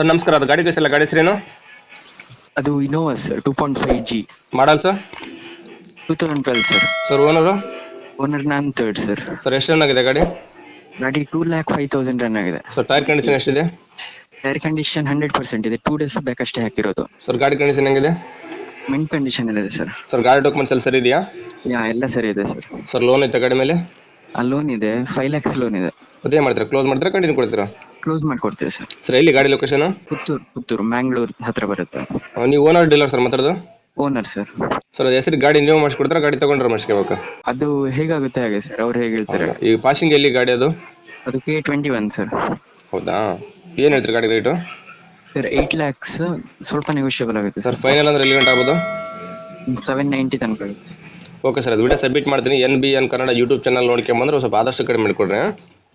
Sir ನಮಸ್ಕಾರ. ಅದು ಗಾಡಿ ಕಳಿಸಲ್ಲ. ಗಾಡಿ ಹೆಸರೇನು? ಅದು Innova sir two point five G model sir two thousand twelve sir sir owner owner ನಾನ್ ತರ್ಡ್ ಸರ್ ಸರ್ ಎಷ್ಟು ರನ್ ಆಗಿದೆ ಗಾಡಿ? ಗಾಡಿ two lakh five thousand run ಆಗಿದೆ. ಸರ್ ಟೈರ್ ಕಂಡೀಷನ್ ಎಷ್ಟಿದೆ? ಏರ್ ಕಂಡೀಷನ್ ಹಂಡ್ರೆಡ್ ಪರ್ಸೆಂಟ್ ಇದೆ. Two days ಬೇಕಷ್ಟೇ ಹಾಕಿರೋದು. Sir ಗಾಡಿ ಕಂಡೀಷನ್ ಹೆಂಗಿದೆ? ಮಿನ್ ಕಂಡೀಷನ್ ಇದೆ ಸರ್ ಸರ್ ಗಾಡಿ ಡಾಕ್ಯುಮೆಂಟ್ಸ್ ಎಲ್ಲ ಸರಿ ಇದೆಯಾ? ಯಾ ಎಲ್ಲ ಸರಿ ಇದೆ ಸರ್ ಸರ್ ಲೋನ್ ಐತೆ ಗಾಡಿ ಮೇಲೆ? ಆ ಲೋನ್ ಇದೆ. ಫೈವ್ ಲ್ಯಾಕ್ಸ್ ಲೋನ್ ಇದೆ. ಅದೇ ಮಾಡ್ತೀರಾ? ಕ್ಲೋಸ್ ಮಾಡ್ತೀರಾ? ಕಂಟಿನ್ಯೂ ಕೊಡ್ತೀರಾ? ಕ್ಲೋಸ್ ಮಾಡ್ಕೊಡ್ತೀವಿ ಸರ್. ಸರ್ ಎಲ್ಲಿ ಗಾಡಿ ಲೊಕೇಶನ್ ಪುತ್ತೂರು ಪುತ್ತೂರು ಮ್ಯಾಂಗ್ಳೂರ್ ಹತ್ರ ಬರುತ್ತೆ. ನೀವು ಓನರ್ ಡೀಲರ್ ಸರ್ ಮಾತಾಡೋದು? Owner sir. ಸರ್ ಅದು ಹೆಸರು ಗಾಡಿ ನೀವು ಮಾಡಿಸ್ಕೊಡ್ತಾರೆ ಗಾಡಿ ತಗೊಂಡ್ರೆ ಮಾಡಿಸ್ಕೋಬೇಕು ಅದು ಹೇಗಾಗುತ್ತೆ ಹಾಗೆ ಸರ್? ಅವ್ರು ಹೇಗೆ ಹೇಳ್ತಾರೆ? ಈಗ ಪಾಸಿಂಗ್ ಎಲ್ಲಿ ಗಾಡಿ ಅದು? ಅದು ಕೆ ಟ್ವೆಂಟಿ ಒನ್ ಸರ್. ಹೌದಾ? ಏನು ಹೇಳ್ತೀರಿ ಗಾಡಿ ರೇಟು ಸರ್ ಏಯ್ಟ್ ಲ್ಯಾಕ್ಸ್ ಸ್ವಲ್ಪ ನೆಗೋಷಿಯಬಲ್ ಆಗುತ್ತೆ ಸರ್ ಫೈನಲ್ ಅಂದ್ರೆ ಎಲ್ಲಿ ಗಂಟೆ ಆಗ್ಬೋದು? ಸೆವೆನ್ ನೈಂಟಿ ತನಕ ಆಗುತ್ತೆ. ಓಕೆ ಸರ್ ಅದು ವಿಡಿಯೋ ಸಬ್ಮಿಟ್ ಮಾಡ್ತೀನಿ. N B N Kannada YouTube channel ನೋಡ್ಕೊಂಬಂದ್ರೆ ಸ್ವಲ್ಪ ಆದಷ್ಟು ಕಡಿಮೆ ಮಾಡಿಕೊಡ್ರಿ